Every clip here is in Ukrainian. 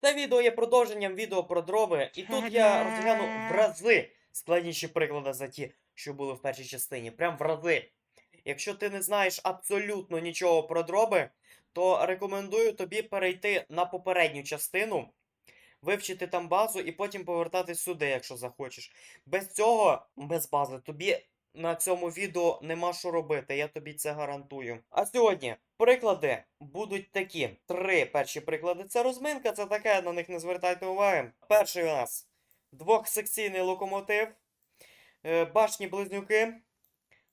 Це відео є продовженням відео про дроби, і тут я розгляну в рази складніші приклади за ті, що були в першій частині. Прям в рази. Якщо ти не знаєш абсолютно нічого про дроби, то рекомендую тобі перейти на попередню частину, вивчити там базу і потім повертатись сюди, якщо захочеш. Без цього, без бази, тобі на цьому відео нема що робити, я тобі це гарантую. А сьогодні приклади будуть такі. Три перші приклади це розминка, це таке, на них не звертайте уваги. Перший у нас двохсекційний локомотив, е, башні близнюки.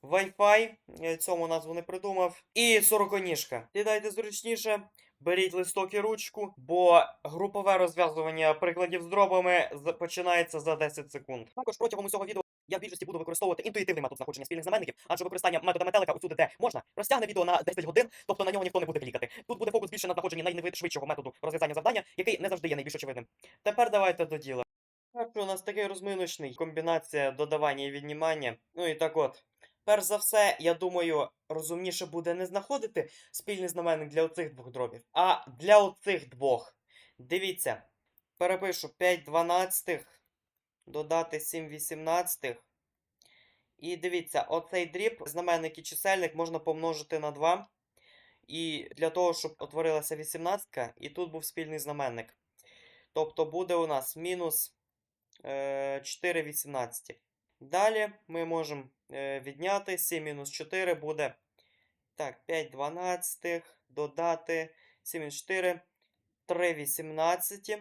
Wi-Fi, цьому назву не придумав. І сороконіжка. Сідайте зручніше, беріть листок і ручку, бо групове розв'язування прикладів з дробами починається за 10 секунд. Також протягом усього відео я в більшості буду використовувати інтуїтивний метод знаходження спільних знаменників, адже використання метода метелика усюди, де можна, розтягне відео на 10 годин, тобто на нього ніхто не буде клікати. Тут буде фокус більше на знаходженні найшвидшого методу розв'язання завдання, який не завжди є найбільш очевидним. Тепер давайте до діла. Перший у нас такий розминочний комбінація додавання і віднімання. Ну і так от. Перш за все, я думаю, розумніше буде не знаходити спільний знаменник для оцих двох дробів, а для оцих двох. Дивіться, перепишу 5 дванадцятих, додати 7 вісімнадцятих. І дивіться, оцей дріб, знаменник і чисельник можна помножити на 2. І для того, щоб утворилася 18, і тут був спільний знаменник. Тобто буде у нас мінус е, 4 18. Далі ми можемо е, відняти 7 мінус 4 буде. Так, 5 дванадцятих, додати 7 мінус 4, 3 18.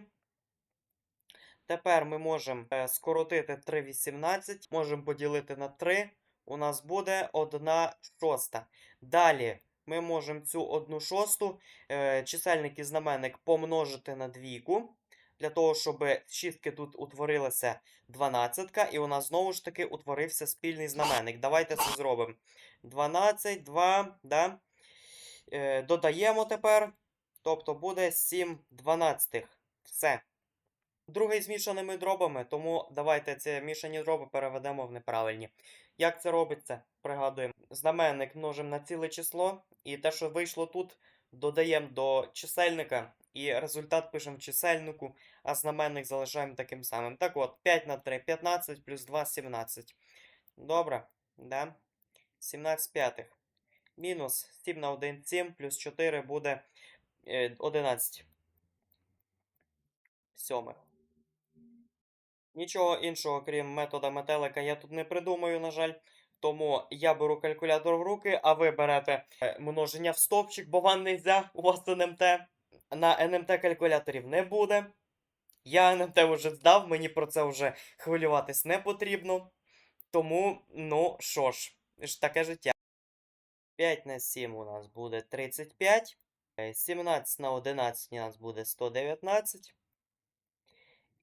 Тепер ми можемо е, скоротити 3 18, можемо поділити на 3. У нас буде 1 шоста. Далі ми можемо цю 1 шосту е, чисельник і знаменник помножити на двійку. Для того, щоб з шістки тут утворилася 12, і у нас знову ж таки утворився спільний знаменник. Давайте це зробимо. 12, 2, да? Е, додаємо тепер. Тобто буде 7 дванадцятих. Все. Другий з мішаними дробами, тому давайте ці мішані дроби переведемо в неправильні. Як це робиться? Пригадуємо. Знаменник множимо на ціле число, і те, що вийшло тут, додаємо до чисельника, і результат пишемо в чисельнику, а знаменник залишаємо таким самим. Так от, 5 на 3 15 плюс 2 17. Добре, да? 17 п'ятих. Мінус 7 на 1 7, плюс 4 буде е, 11 сьомих. Нічого іншого, крім метода метелика, я тут не придумаю, на жаль. Тому я беру калькулятор в руки, а ви берете е, множення в стопчик, бо вам не можна, у вас НМТ. На НМТ калькуляторів не буде. Я НМТ вже здав, мені про це вже хвилюватись не потрібно. Тому, ну що ж, таке життя. 5 на 7 у нас буде 35. е, 17 на 11 у нас буде 119.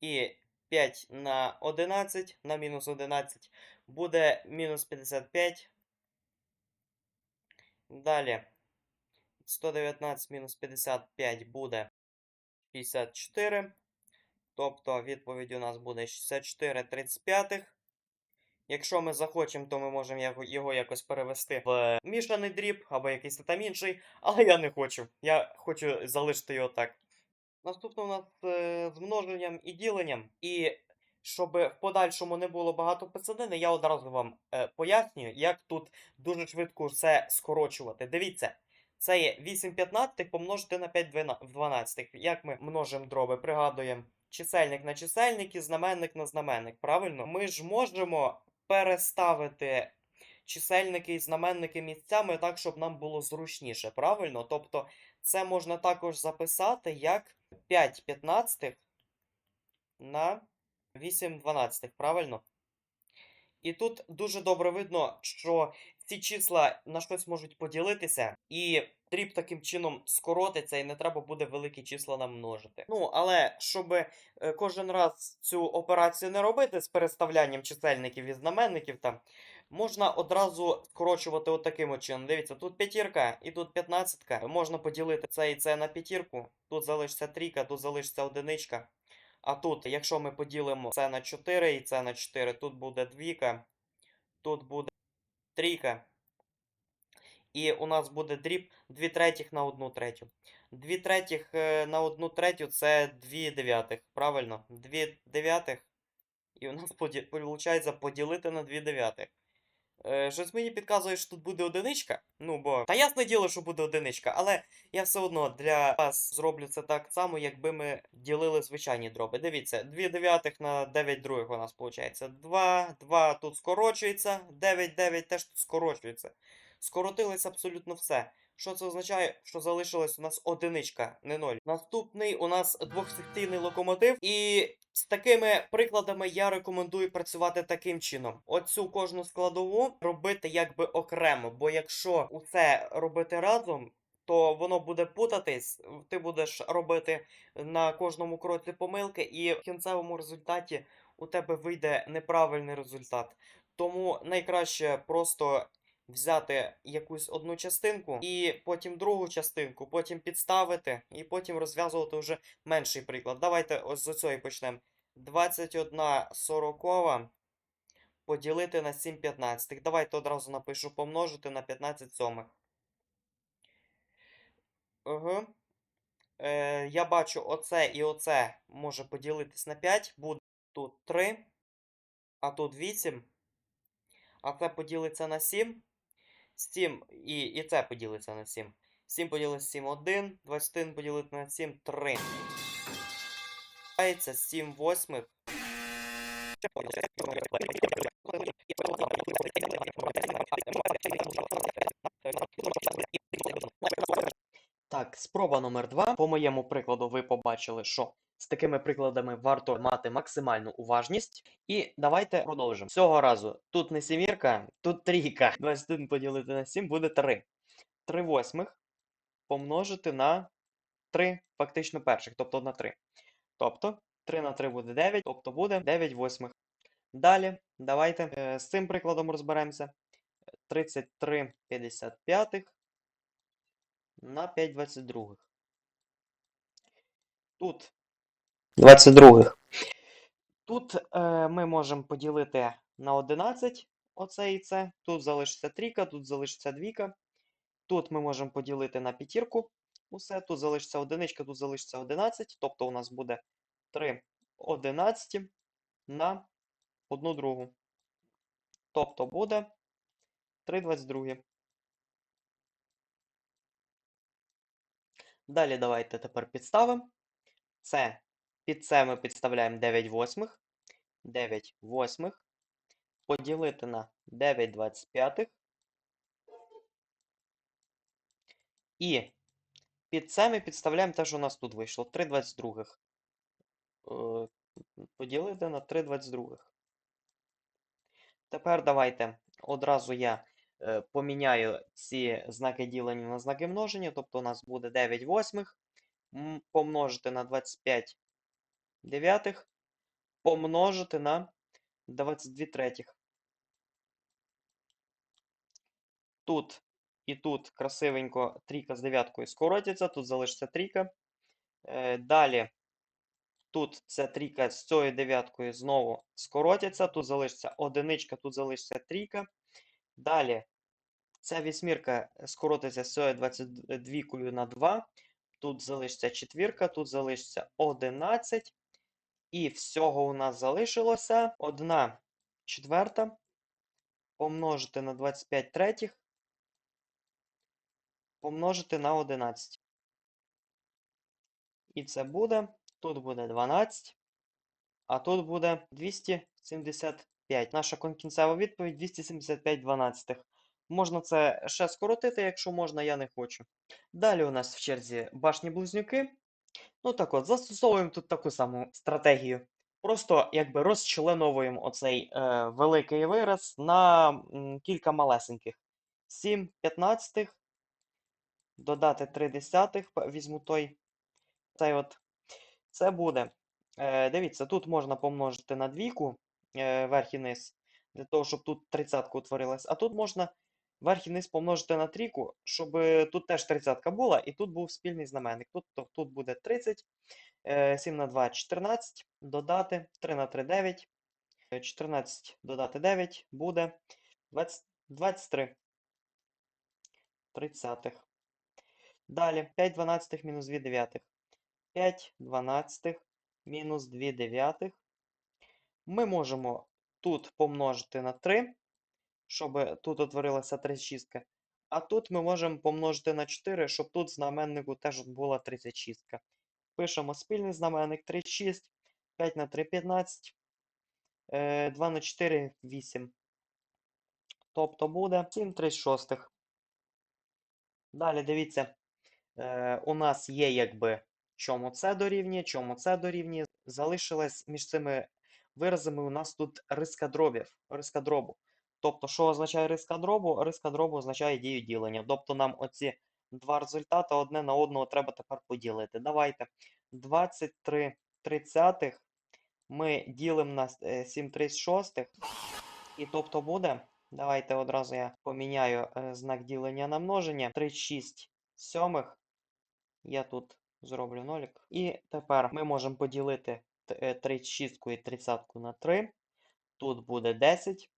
І 5 на 11 на мінус 11 буде мінус 55. Далі 119 мінус 55 буде 64. Тобто відповідь у нас буде 64 35. Якщо ми захочемо, то ми можемо його якось перевести в мішаний дріб або якийсь там інший, але я не хочу. Я хочу залишити його так. Наступне у нас е, з множенням і діленням. І щоб в подальшому не було багато писанини, я одразу вам е, пояснюю, як тут дуже швидко все скорочувати. Дивіться, це є 8 15 помножити на 5 в 12. Як ми множимо дроби? Пригадуємо. Чисельник на чисельник і знаменник на знаменник. Правильно? Ми ж можемо переставити чисельники і знаменники місцями так, щоб нам було зручніше. Правильно? Тобто це можна також записати як 5 15 на 8 12, правильно? І тут дуже добре видно, що ці числа на щось можуть поділитися, і дріб таким чином скоротиться, і не треба буде великі числа нам множити. Ну, але щоб е, кожен раз цю операцію не робити з переставлянням чисельників і знаменників там, можна одразу скорочувати отаким от чином. Дивіться, тут п'ятірка і тут п'ятнадцятка. Можна поділити це і це на п'ятірку. Тут залишиться трійка, тут залишиться одиничка. А тут, якщо ми поділимо це на 4 і це на 4, тут буде двійка, тут буде трійка. І у нас буде дріб 2 третіх на 1 третю. 2 третіх е, на 1 третю це 2 дев'ятих. Правильно? 2 дев'ятих. І у нас виходить поділити на 2 дев'ятих. Е, щось мені підказує, що тут буде одиничка. Ну, бо. Та ясне діло, що буде одиничка, але я все одно для вас зроблю це так само, якби ми ділили звичайні дроби. Дивіться, 2 дев'ятих на 9 других у нас виходить. 2, 2 тут скорочується, 9, 9 теж тут скорочується. Скоротилось абсолютно все. Що це означає? Що залишилась у нас одиничка, не ноль. Наступний у нас двохсекційний локомотив. І з такими прикладами я рекомендую працювати таким чином. Оцю кожну складову робити якби окремо. Бо якщо усе робити разом, то воно буде путатись, ти будеш робити на кожному кроці помилки, і в кінцевому результаті у тебе вийде неправильний результат. Тому найкраще просто взяти якусь одну частинку, і потім другу частинку, потім підставити, і потім розв'язувати вже менший приклад. Давайте ось з оцього почнемо. 21 сорокова поділити на 7 п'ятнадцятих. Давайте одразу напишу помножити на 15 сьомих. Угу. Е, я бачу оце і оце може поділитись на 5. Буде тут 3, а тут 8. А це поділиться на 7. 7 і, і це поділиться на 7. 7 поділити 7 1, 21 поділити на 7 3. Дається 7 восьмих. Так, спроба номер 2. По моєму прикладу, ви побачили, що з такими прикладами варто мати максимальну уважність. І давайте продовжимо. Цього разу тут не сімірка, тут трійка. 21 поділити на 7 буде 3. 3 восьмих помножити на 3 фактично перших, тобто на 3. Тобто 3 на 3 буде 9, тобто буде 9 восьмих. Далі, давайте е, з цим прикладом розберемося. 33 55 на 5 22. Тут 22. Тут е, ми можемо поділити на 11 оце і це. Тут залишиться трійка, тут залишиться двійка. Тут ми можемо поділити на п'ятірку. Усе, тут залишиться одиничка, тут залишиться 11. Тобто у нас буде 3 11 на 1 другу. Тобто буде 3 22. Далі давайте тепер підставимо. Це під це ми підставляємо 9 восьмих. 9 восьмих. Поділити на 9 25. І під це ми підставляємо те, що у нас тут вийшло. 3 22. Е, Поділити на 3 22. Тепер давайте одразу я е, поміняю ці знаки ділення на знаки множення. Тобто у нас буде 9 восьмих помножити на 25 дев'ятих, помножити на 22 третіх. Тут і тут красивенько трійка з дев'яткою скоротиться, тут залишиться трійка. Е, Далі тут ця трійка з цією дев'яткою знову скоротиться, тут залишиться одиничка, тут залишиться трійка. Далі ця вісьмірка скоротиться з цією 22 на 2. Тут залишиться четвірка, тут залишиться 11. І всього у нас залишилося 1 четверта помножити на 25 третіх, помножити на 11. І це буде, тут буде 12, а тут буде 275. Наша кінцева відповідь 275 дванадцятих. Можна це ще скоротити, якщо можна, я не хочу. Далі у нас в черзі башні-близнюки. Ну так от, застосовуємо тут таку саму стратегію. Просто якби розчленовуємо оцей е, великий вираз на м, кілька малесеньких. 7 п'ятнадцятих, додати 3 десятих, візьму той. Цей от. Це буде. Е, дивіться, тут можна помножити на двійку е, верх і низ, для того, щоб тут тридцятка утворилась. А тут можна верх і низ помножити на трійку, щоб е, тут теж тридцятка була, і тут був спільний знаменник. Тут, то- тут буде 30, е, 7 на 2 14, додати 3 на 3 9, е, 14 додати 9 буде 20, 23 тридцятих. Далі 5 дванадцятих мінус 2 дев'ятих. 5 дванадцятих мінус 2 дев'ятих. Ми можемо тут помножити на 3, щоб тут утворилася 36. А тут ми можемо помножити на 4, щоб тут знаменнику теж була 36. Пишемо спільний знаменник 36, 5 на 3 15, е, 2 на 4 8. Тобто буде 7 36. Далі дивіться, е, у нас є якби чому це дорівнює, чому це дорівнює. Залишилась між цими виразами у нас тут риска дробів, риска дробу. Тобто, що означає риска дробу? Риска дробу означає дію ділення. Тобто нам оці два результати одне на одного треба тепер поділити. Давайте 23 тридцятих ми ділимо на е, 7 36. І тобто буде. Давайте одразу я поміняю е, знак ділення на множення. 36 сьомих. Я тут зроблю нолик. І тепер ми можемо поділити т- е, 36 і 30 на 3. Тут буде 10.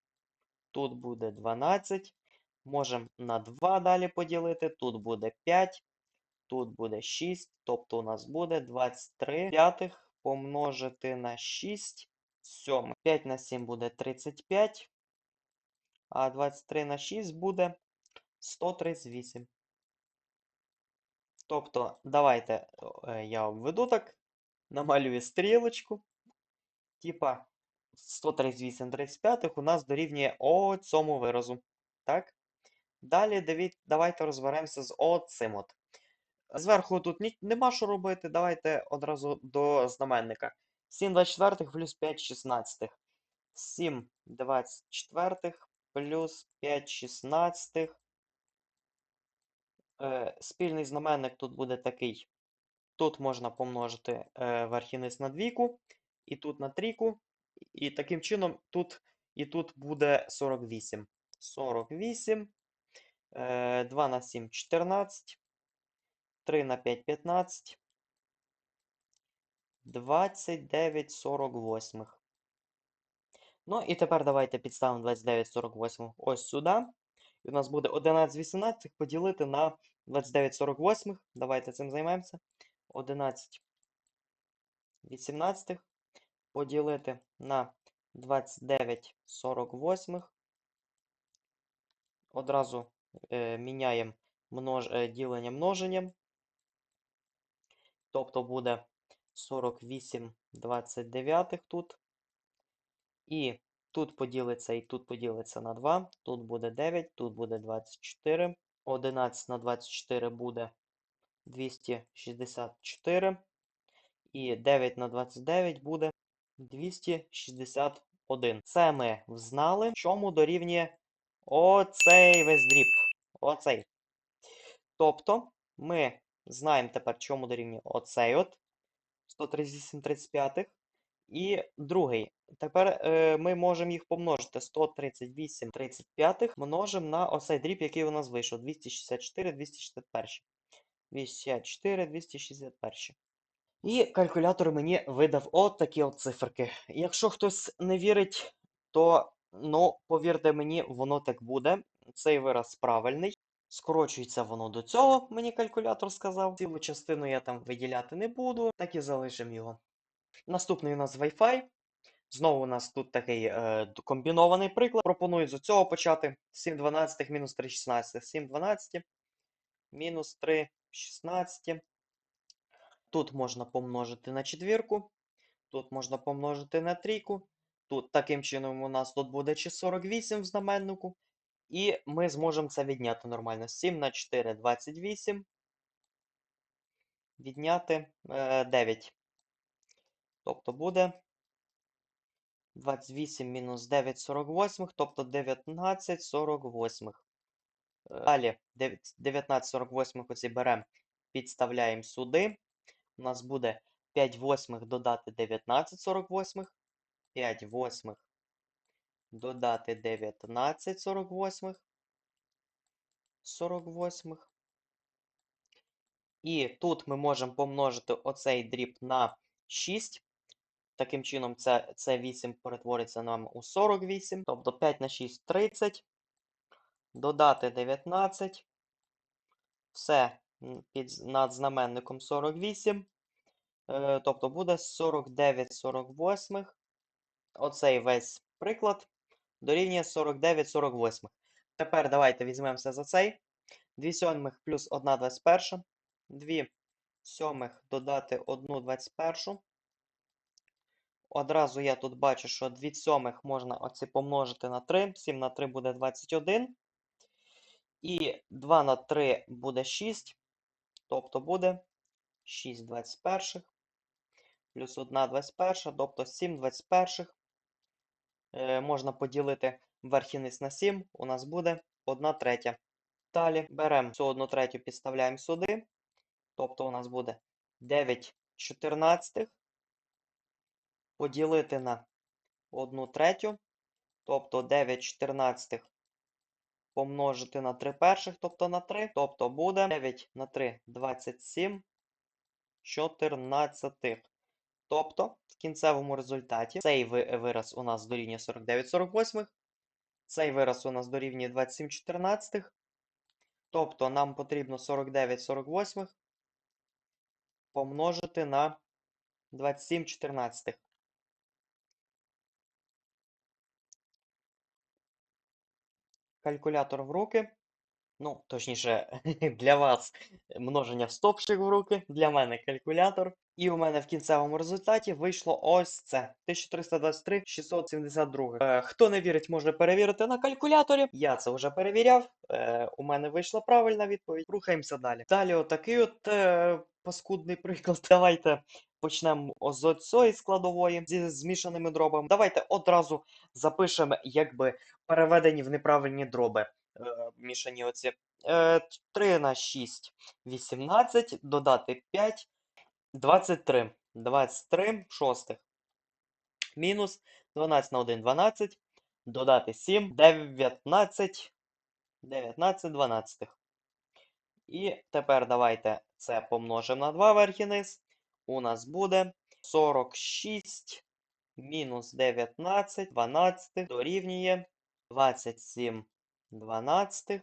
Тут буде 12. Можемо на 2 далі поділити. Тут буде 5. Тут буде 6. Тобто у нас буде 23 п'ятих помножити на 6 сьомих. 5 на 7 буде 35. А 23 на 6 буде 138. Тобто, давайте е, я обведу так, намалюю стрілочку. Типа 138 35 у нас дорівнює о цьому виразу. Так? Далі диві- давайте розберемося з оцим от. Зверху тут ні, нема що робити. Давайте одразу до знаменника. 7 24 плюс 5 16. 7 24 плюс 5 16. Е, спільний знаменник тут буде такий. Тут можна помножити е, верх і низ на двійку, і тут на трійку. І таким чином тут і тут буде 48. 48. Е, 2 на 7 14. 3 на 5 15. 29 48. Ну і тепер давайте підставимо 29 48 ось сюди. І у нас буде 11 18 поділити на 29 48. Давайте цим займемося. 11 18 поділити на 29 48. Одразу е, міняємо множ... е, ділення множенням. Тобто буде 48 29 тут. І тут поділиться, і тут поділиться на 2. Тут буде 9, тут буде 24. 11 на 24 буде 264. І 9 на 29 буде 261. Це ми взнали, чому дорівнює оцей весь дріб. Оцей. Тобто, ми знаємо тепер, чому дорівнює оцей от 138 35. І другий. Тепер е, ми можемо їх помножити. 138 35 множимо на оцей дріб, який у нас вийшов. 264, 261. 264, 261. І калькулятор мені видав от такі от циферки. Якщо хтось не вірить, то, ну, повірте мені, воно так буде. Цей вираз правильний. Скорочується воно до цього, мені калькулятор сказав. Цілу частину я там виділяти не буду, так і залишимо його. Наступний у нас Wi-Fi. Знову у нас тут такий е, комбінований приклад. Пропоную з цього почати. 7 12 мінус 3 16. 7 12 мінус 3 16. Тут можна помножити на четвірку. Тут можна помножити на трійку. Тут таким чином у нас тут буде чи 48 в знаменнику. І ми зможемо це відняти нормально. 7 на 4 28. Відняти е, 9. Тобто буде 28 мінус 9 48, тобто 19 48. Далі 9 19 48 оці беремо, підставляємо сюди. У нас буде 5 восьмих додати 19 48. 5 восьмих додати 19 48. 48. І тут ми можемо помножити оцей дріб на 6. Таким чином, це, це 8 перетвориться нам у 48. Тобто 5 на 6 30. Додати 19. Все під, над знаменником 48. Е, тобто буде 49 48. Оцей весь приклад дорівнює 49 48. Тепер давайте візьмемося за цей. 2 сьомих плюс 1 21. 2 сьомих додати 1 21. Одразу я тут бачу, що 2 сьомих можна оці помножити на 3. 7 на 3 буде 21. І 2 на 3 буде 6. Тобто буде 6 21. Плюс 1 21, тобто 7 21. Е, можна поділити верх низ на 7. У нас буде 1 третя. Далі беремо цю 1 третю, підставляємо сюди. Тобто у нас буде 9 14 поділити на 1 третю. Тобто 9 14 помножити на 3 перших, тобто на 3. Тобто буде 9 на 3 27 14. Тобто, в кінцевому результаті цей вираз у нас дорівнює 49 48. Цей вираз у нас дорівнює 27 14. Тобто нам потрібно 49 48 помножити на 27 14. Калькулятор в руки. Ну, точніше, для вас множення в стопчик в руки, для мене калькулятор. І у мене в кінцевому результаті вийшло ось це. 1323 672. Е, хто не вірить, може перевірити на калькуляторі. Я це вже перевіряв. Е, у мене вийшла правильна відповідь. Рухаємося далі. Далі отакий от е, паскудний приклад. Давайте почнемо з цієї складової зі змішаними дробами. Давайте одразу запишемо, якби переведені в неправильні дроби. Е, мішані оці. Е, 3 на 6 18, додати 5 23. 23 шостих. Мінус 12 на 1 12. Додати 7 19 19 12. І тепер давайте це помножимо на 2 верх низ. У нас буде 46 мінус 19 12 дорівнює 27 12.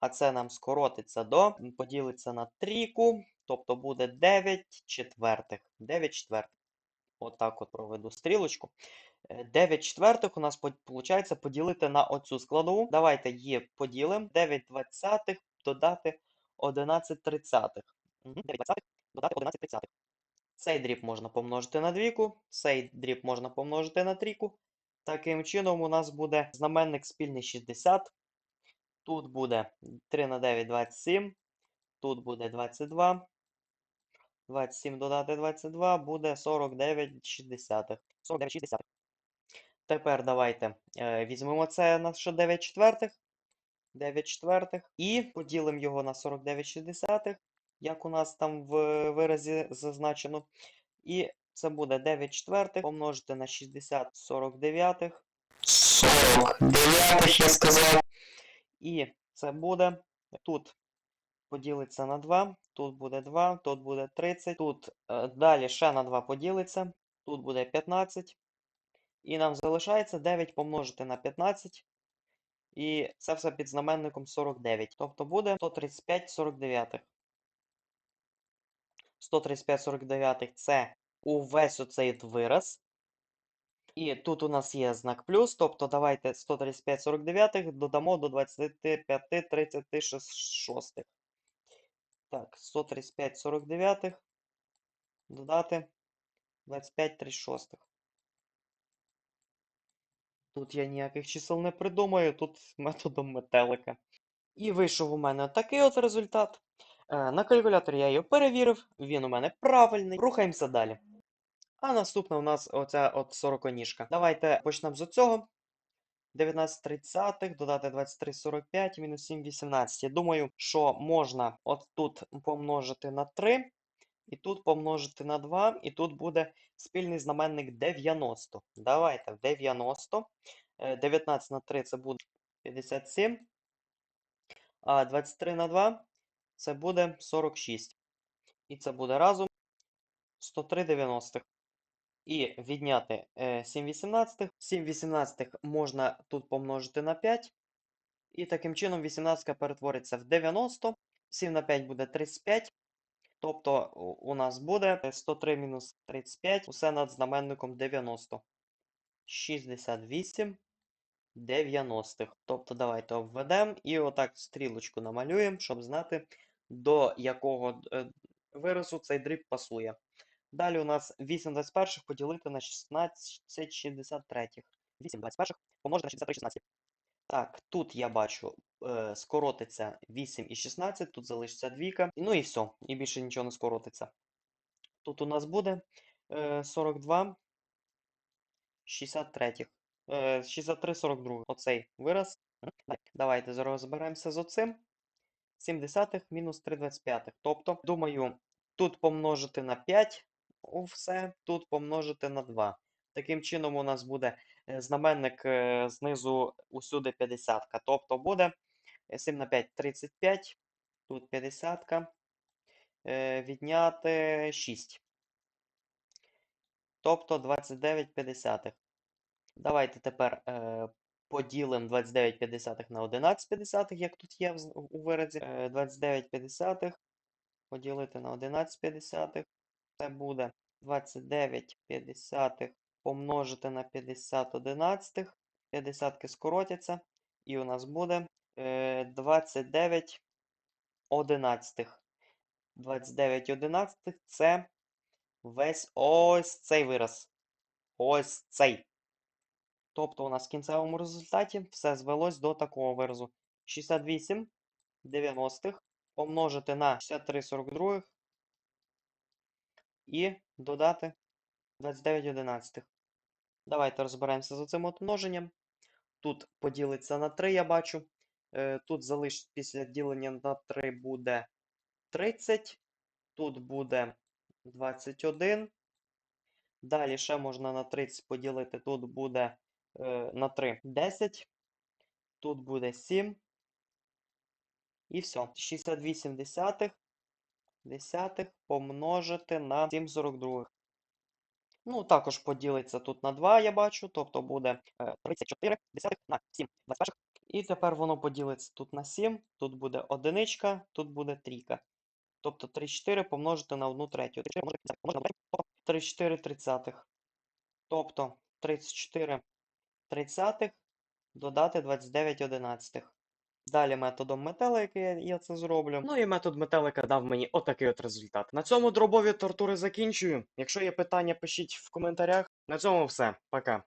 А це нам скоротиться до, поділиться на трійку, тобто буде 9 четвертих. 9 четвертих. Отак от проведу стрілочку. Е, 9 четвертих у нас виходить поділити на оцю складову. Давайте її поділимо. 9 двадцятих додати 11 тридцятих. Мгм, 9 двадцятих додати 11 тридцятих. Цей дріб можна помножити на двійку, цей дріб можна помножити на трійку. Таким чином, у нас буде знаменник спільний 60. Тут буде 3 на 9 27. Тут буде 22. 27 додати 22 буде 49 60. 49 60. Тепер давайте е, візьмемо це на 9 четвертих. 9 четвертих. І поділимо його на 49 60, як у нас там в виразі зазначено. І це буде 9 четвертих помножити на 60 49. 49, я сказав. І це буде тут поділиться на 2, тут буде 2, тут буде 30, тут е, далі ще на 2 поділиться, тут буде 15. І нам залишається 9 помножити на 15. І це все під знаменником 49. Тобто буде 135 49. 135 49 це увесь оцей вираз. І тут у нас є знак плюс, тобто давайте 135 49 додамо до 25 36. Так, 135 49 додати 25 36. Тут я ніяких чисел не придумаю, тут методом метелика. І вийшов у мене такий от результат. Е, На калькуляторі я його перевірив, він у мене правильний. Рухаємося далі. А наступна у нас оця от 40 Давайте почнемо з цього. 19 тридцятих, додати 23 45, мінус 7 18. Я думаю, що можна от тут помножити на 3, і тут помножити на 2, і тут буде спільний знаменник 90. Давайте 90. Е, 19 на 3 це буде 57. А 23 на 2 це буде 46. І це буде разом 103 90. І відняти е, 7 18. 7 18 можна тут помножити на 5. І таким чином 18 перетвориться в 90. 7 на 5 буде 35. Тобто у нас буде 103 мінус 35, усе над знаменником 90. 68 90. Тобто давайте обведемо і отак стрілочку намалюємо, щоб знати, до якого е, виразу цей дріб пасує. Далі у нас 8 21 поділити на 16 63. 8 21 помножити на 63 16. Так, тут я бачу, е, скоротиться 8 і 16, тут залишиться двійка. Ну і все, і більше нічого не скоротиться. Тут у нас буде е, 42 63. Е, 63 42. Оцей вираз. Давайте розберемося з оцим. 7 мінус 3 25. Тобто, думаю, тут помножити на 5 у все, тут помножити на 2. Таким чином, у нас буде знаменник е, знизу усюди 50. Тобто буде е, 7 на 5 35, тут 50. е, Відняти 6. Тобто 29 50. Давайте тепер е, поділимо 29 50 на 11 50, як тут є у виразі. Е, 29 50 поділити на 11 50. Це буде 29 50 помножити на 50 одинадцятих. 50 скоротяться. І у нас буде е, 29 одинадцятих. 29 одинадцятих це весь ось цей вираз. Ось цей. Тобто у нас в кінцевому результаті все звелось до такого виразу. 68 90 помножити на 63 42 і додати 29 11. Давайте розберемося з цим от множенням. Тут поділиться на 3, я бачу. Е, Тут залиш після ділення на 3 буде 30. Тут буде 21. Далі ще можна на 30 поділити. Тут буде е, на 3 10. Тут буде 7. І все. 68 десятих. Десятих помножити на 7 42. Ну, також поділиться тут на 2, я бачу. Тобто буде е, 34 десятих на 7 21. І тепер воно поділиться тут на 7. Тут буде одиничка, тут буде трійка. Тобто 34 помножити на 1 третю. 34 помножити на 1 третю. Тобто 34 тридцятих. Тобто 34 тридцятих додати 29 одинадцятих. Далі методом метелика я, я це зроблю. Ну і метод метелика дав мені отакий от результат. На цьому дробові тортури закінчую. Якщо є питання, пишіть в коментарях. На цьому все. Пока.